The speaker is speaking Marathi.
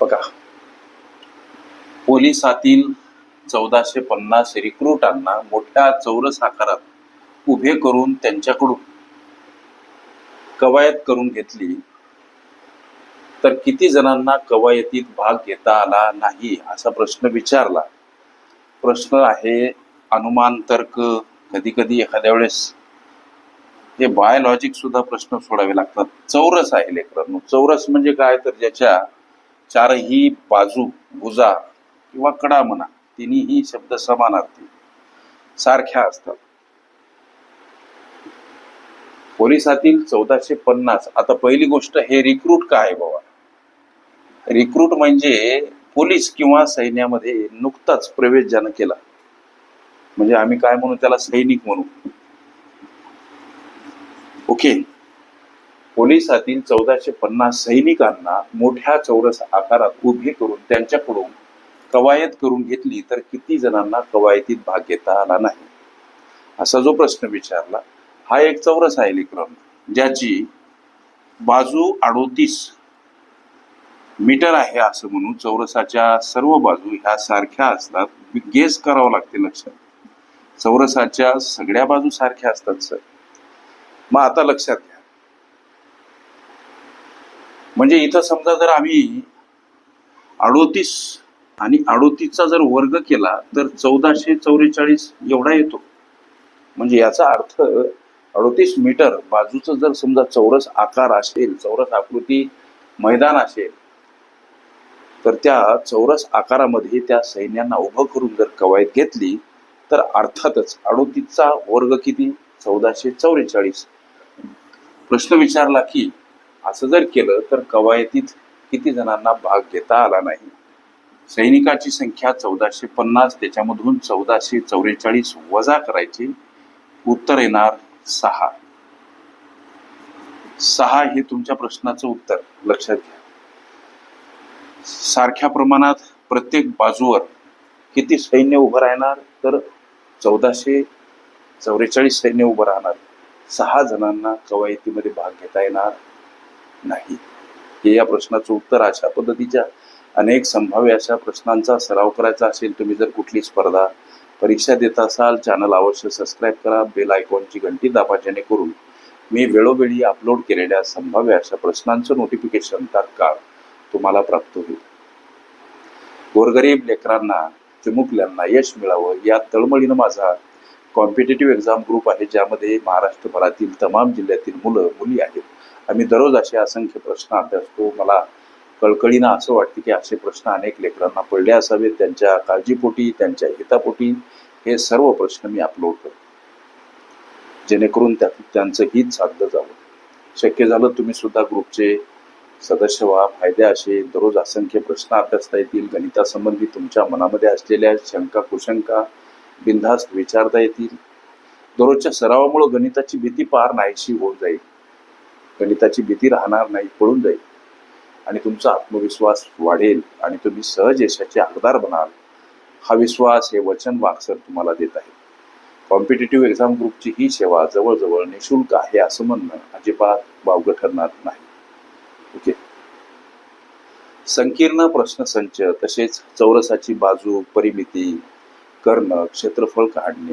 बघा. पोलिसातील चौदाशे पन्नास रिक्रुटांना मोठ्या चौरस आकारात उभे करून त्यांच्याकडून कवायत करून घेतली. तर किती जणांना कवायतीत भाग घेता आला नाही असा प्रश्न विचारला. प्रश्न आहे अनुमान तर्क कधी कधी एखाद्या वेळेस हे बायोलॉजिक सुद्धा प्रश्न सोडावे लागतात. चौरस आहे लेकरांनो. चौरस म्हणजे काय? तर ज्याच्या चारही बाजू भुजा किंवा कडा म्हणा तिन्ही शब्द समानार्थी. सारख्या असतात. पोलिसातील चौदाशे पन्नास आता पहिली गोष्ट हे रिक्रूट काय आहे बाबा? रिक्रूट म्हणजे पोलीस किंवा सैन्यामध्ये नुकताच प्रवेश ज्यानं केला. म्हणजे आम्ही काय म्हणू त्याला सैनिक म्हणू. ओके पोलिसातील चौदाशे पन्नास सैनिकांना मोठ्या चौरस आकारात उभे करून त्यांच्याकडून कवायत करून घेतली तर किती जणांना कवायतीत भाग घेता आला नाही? असा जो प्रश्न विचारला हा एक चौरस आहे लेकरन ज्याची बाजू अडोतीस मीटर आहे असं म्हणून चौरसाच्या सर्व बाजू ह्या सारख्या असतात. गेस करावं लागते लक्षात. चौरसाच्या सगळ्या बाजू सारख्या असतात सर. मग आता लक्षात घ्या. म्हणजे इथं समजा जर आम्ही अडोतीस आणि अडोतीसचा जर वर्ग केला तर चौदाशे चौवेचाळीस एवढा येतो. म्हणजे याचा अर्थ अडोतीस मीटर बाजूचं जर समजा चौरस आकार असेल चौरस आकृती मैदान असेल तर त्या चौरस आकारामध्ये त्या सैन्यांना उभं करून जर कवायत घेतली तर अर्थातच अडोतीसचा वर्ग किती? चौदाशे चौवेचाळीस प्रश्न विचारला की असं जर केलं तर कवायतीत किती जणांना भाग घेता आला नाही. सैनिकाची संख्या चौदाशे पन्नास त्याच्यामधून चौदाशे चौवेचाळीस वजा करायची उत्तर येणार सहा. सहा हे तुमच्या प्रश्नाचं उत्तर लक्षात घ्या. सारख्या प्रमाणात प्रत्येक बाजूवर किती सैन्य उभं राहणार? तर चौदाशे चौवेचाळीस सैन्य उभं राहणार. सहा जणांना कवायतीमध्ये भाग घेता येणार. नाही. हे या प्रश्नाचं उत्तर अशा पद्धतीच्या अनेक संभाव्य अशा प्रश्नांचा सराव करायचा असेल तुम्ही जर कुठली स्पर्धा परीक्षा देत असाल चॅनल अवश्य सबस्क्राईब करा बेल आयकॉनची घंटी दाबा जेणेकरून मी वेळोवेळी अपलोड केलेल्या संभाव्य अशा प्रश्नांचं नोटिफिकेशन तात्काळ तुम्हाला प्राप्त होईल. गोरगरीब लेकरांना चिमुकल्यांना यश मिळावं या तळमळीनं माझा कॉम्पिटेटिव्ह एक्झाम ग्रुप आहे ज्यामध्ये महाराष्ट्रभरातील तमाम जिल्ह्यातील मुलं मुली आहेत. आम्ही दररोज असे असंख्य प्रश्न अभ्यासतो मला कळकळीनं असं वाटतं की असे प्रश्न अनेक लेकरांना पडले असावेत. त्यांच्या काळजीपोटी त्यांच्या हितापोटी हे सर्व प्रश्न मी अपलोड करतो. जेणेकरून त्या त्यांचं हित साधलं जावं शक्य झालं तुम्ही सुद्धा ग्रुपचे सदस्य व्हा. फायदे असे दररोज असंख्य प्रश्न अभ्यासता येतील. गणितासंबंधी तुमच्या मनामध्ये असलेल्या शंका कुशंका बिनधास्त विचारता येतील. दररोजच्या सरावामुळे गणिताची भीती पार नाहीशी होऊन जाईल. गणिताची भीती राहणार नाही पळून जाईल. आणि तुमचा आत्मविश्वास वाढेल आणि तुम्ही सहज यशाचे हकदार बनाल. हा विश्वास हे वचन वाक्सर तुम्हाला देत आहे. कॉम्पिटेटिव्ह एक्झाम ग्रुपची ही सेवा जवळजवळ निशुल्क आहे असं म्हणणं अजिबात वावगं ठरणार नाही. ओके. संकीर्ण प्रश्नसंच तसेच चौरसाची बाजू परिमिती कर्ण क्षेत्रफळ काढणे